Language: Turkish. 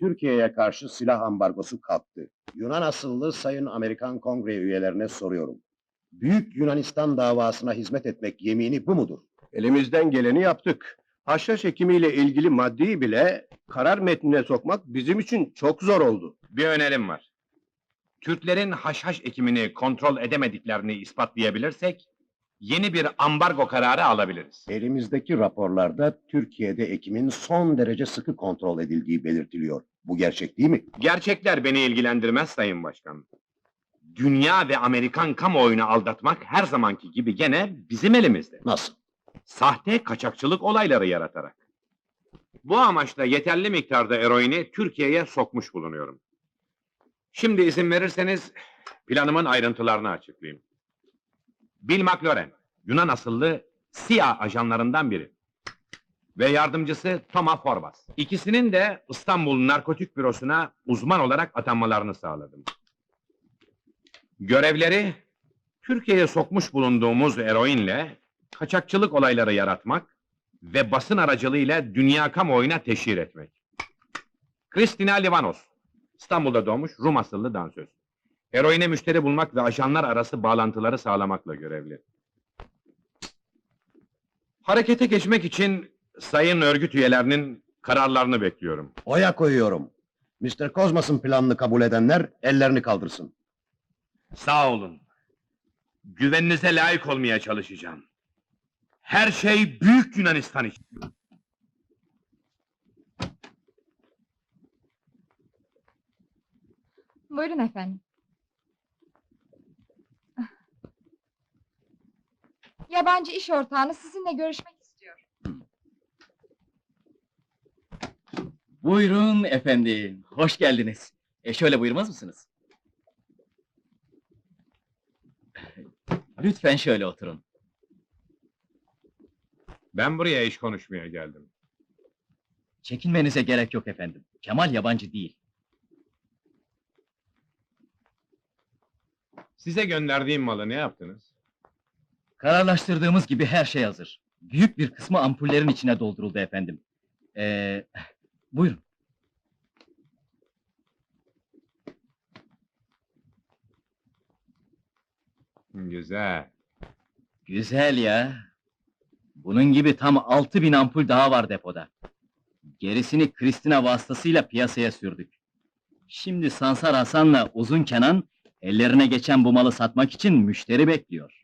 Türkiye'ye karşı silah ambargosu kalktı. Yunan asıllı Sayın Amerikan Kongre üyelerine soruyorum. Büyük Yunanistan davasına hizmet etmek yemini bu mudur? Elimizden geleni yaptık. Haşhaş ekimiyle ilgili maddeyi bile karar metnine sokmak bizim için çok zor oldu. Bir önerim var. Türklerin haşhaş ekimini kontrol edemediklerini ispatlayabilirsek, yeni bir ambargo kararı alabiliriz. Elimizdeki raporlarda Türkiye'de ekimin son derece sıkı kontrol edildiği belirtiliyor. Bu gerçek değil mi? Gerçekler beni ilgilendirmez Sayın Başkan. Dünya ve Amerikan kamuoyunu aldatmak her zamanki gibi gene bizim elimizde. Nasıl? Sahte kaçakçılık olayları yaratarak. Bu amaçla yeterli miktarda eroini Türkiye'ye sokmuş bulunuyorum. Şimdi izin verirseniz planımın ayrıntılarını açıklayayım. Bill McLaren, Yunan asıllı CIA ajanlarından biri. Ve yardımcısı Thomas Forbas. İkisinin de İstanbul Narkotik Bürosu'na uzman olarak atanmalarını sağladım. Görevleri, Türkiye'ye sokmuş bulunduğumuz eroinle kaçakçılık olayları yaratmak ve basın aracılığıyla dünya kamuoyuna teşhir etmek. Kristina Livanos, İstanbul'da doğmuş Rum asıllı dansöz. Eroine müşteri bulmak ve ajanlar arası bağlantıları sağlamakla görevli. Harekete geçmek için sayın örgüt üyelerinin kararlarını bekliyorum. Oya koyuyorum. Mr. Kozmas'ın planını kabul edenler ellerini kaldırsın. Sağ olun. Güveninize layık olmaya çalışacağım. Her şey Büyük Yunanistan için. Buyurun efendim. Yabancı iş ortağınız sizinle görüşmek istiyor. Buyurun efendim, hoş geldiniz. E şöyle buyurmaz mısınız? Lütfen şöyle oturun. Ben buraya iş konuşmaya geldim. Çekinmenize gerek yok efendim. Kemal yabancı değil. Size gönderdiğim malı ne yaptınız? Kararlaştırdığımız gibi her şey hazır. Büyük bir kısmı ampullerin içine dolduruldu efendim. Ee, buyurun. Güzel. Güzel ya. Bunun gibi tam altı bin ampul daha var depoda. Gerisini Kristina vasıtasıyla piyasaya sürdük. Şimdi Sansar Hasan'la Uzun Kenan ellerine geçen bu malı satmak için müşteri bekliyor.